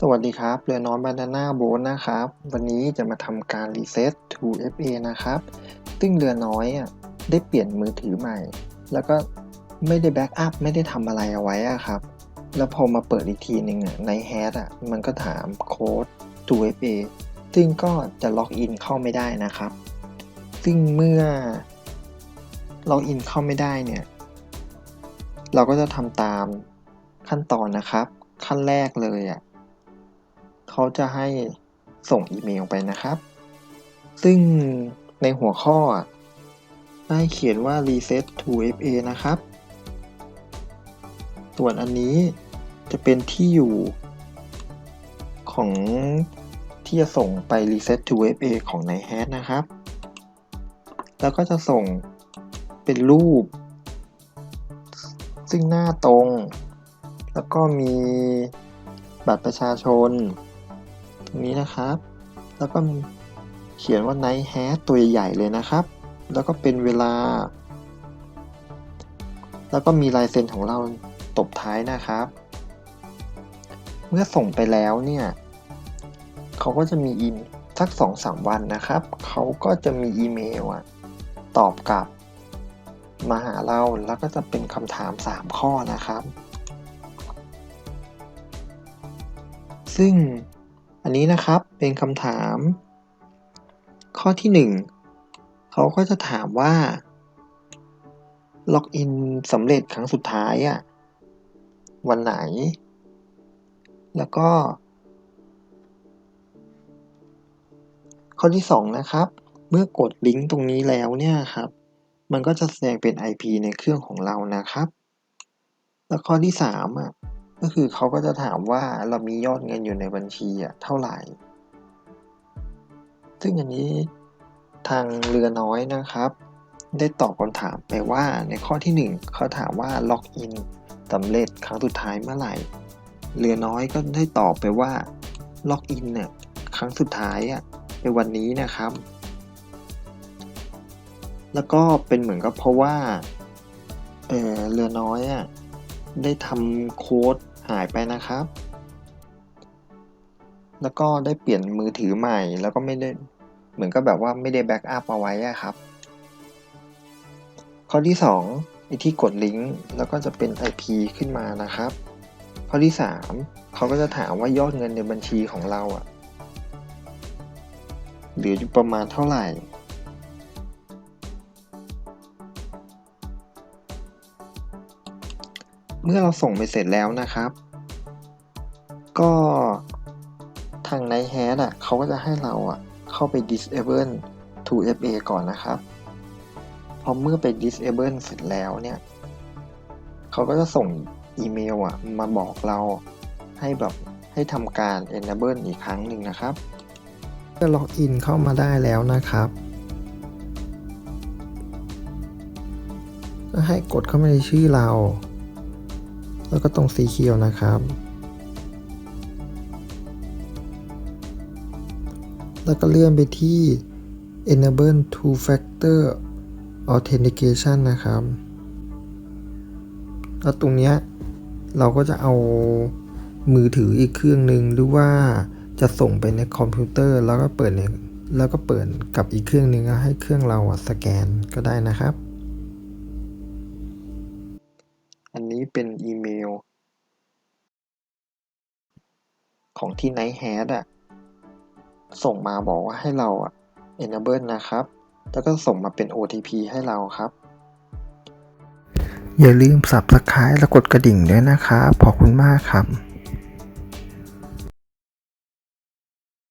สวัสดีครับ เรือน้อยบานาน่าโบ๊ทนะครับ วันนี้จะมาทำการรีเซ็ต 2FA นะครับ ซึ่งเรือน้อยอะได้เปลี่ยนมือถือใหม่ แล้วก็ไม่ได้แบ็กอัพไม่ได้ทำอะไรเอาไว้อะครับ แล้วพอมาเปิดอีกทีหนึ่งอะในแฮชอะมันก็ถามโค้ด 2FA ซึ่งก็จะล็อกอินเข้าไม่ได้นะครับ ซึ่งเมื่อล็อกอินเข้าไม่ได้เนี่ย เราก็จะทำตามขั้นตอนนะครับ ขั้นแรกเลยอะ เขาจะให้ส่งอีเมลไปนะครับ ซึ่งในหัวข้อ ได้เขียนว่า reset to FA นะครับ ส่วนอันนี้จะเป็นที่อยู่ของที่จะส่งไป reset to FA ของใน h a s นะครับ แล้วก็จะส่งเป็นรูป ซึ่งหน้าตรง แล้วก็มีบัตรประชาชน รงนี้นะครับ แล้วก็เขียนว่า night hat ตัวใหญ่เลยนะครับ แล้วก็เป็นเวลา แล้วก็มีลายเซ็นของเราตบท้ายนะครับ เมื่อส่งไปแล้วเนี่ยเขาก็จะมีอีเมลสักสองสามวันนะครับ เขาก็จะมีอีเมลอะตอบกลับ มาหาเราแล้วก็จะเป็นคำถาม 3 ข้อนะครับ ซึ่ง อันนี้นะครับเป็นคำถาม ข้อที่ 1เขาก็จะถามว่าล็อกอินสำเร็จครั้งสุดท้ายอะวันไหน แล้วก็ ข้อที่ 2 นะครับ เมื่อกดลิงก์ตรงนี้แล้วเนี่ยครับ มันก็จะแสดงเป็น IP ในเครื่องของเรานะครับ แล้วข้อที่3อะ ก็คือเขาก็จะถามว่าเรามียอดเงินอยู่ในบัญชีอะเท่าไหร่ ซึ่งอันนี้ทางเรือน้อยนะครับ ได้ตอบคำถามไปว่าในข้อที่ 1 เขาถามว่าล็อกอินสำเร็จครั้งสุดท้ายเมื่อไหร่ เรือน้อยก็ได้ตอบไปว่าล็อกอินเนี่ยครั้งสุดท้ายอะในวันนี้นะครับ แล้วก็เป็นเหมือนกับเพราะว่าเออเรือน้อยอะได้ทำโค้ด หายไปนะครับ แล้วก็ได้เปลี่ยนมือถือใหม่ แล้วก็ไม่ได้เหมือนกับแบบว่าไม่ได้แบ็กอัพเอาไว้ครับ ข้อที่2ไอที่กดลิงก์แล้วก็จะเป็น IP ขึ้นมานะครับ ข้อที่ 3เขาก็จะถามว่ายอดเงินในบัญชีของเราอะเหลืออยู่ประมาณเท่าไหร่ เมื่อเราส่งไปเสร็จแล้วนะครับ ก็ทาง Night Hat อะเขาก็จะให้เราอะเข้าไป disable to FA ก่อนนะครับ พอเมื่อไป disable เสร็จแล้วเนี่ยเขาก็จะส่งอีเมลอะมาบอกเราให้แบบให้ทำการ enable อีกครั้งหนึ่งนะครับเมื่อล็อกอินเข้ามาได้แล้วนะครับก็ให้กดเข้ามาในชื่อเรา แล้วก็ตรงสีเขียวนะครับ แล้วก็เลื่อนไปที่ enable two factor authentication นะครับ แล้วตรงเนี้ยเราก็จะเอามือถืออีกเครื่องหนึ่งหรือว่าจะส่งไปในคอมพิวเตอร์แล้วก็เปิดเนี่ยแล้วก็เปิดกับอีกเครื่องหนึ่งให้เครื่องเราสแกนก็ได้นะครับ อันนี้เป็นอีเมล ของที่ Night Head อะส่งมาบอกว่าให้เราอะ enable นะครับ แล้วก็ส่งมาเป็น OTP ให้เราครับ อย่าลืม Subscribe และกดกระดิ่งด้วยนะครับ ขอบคุณมากครับ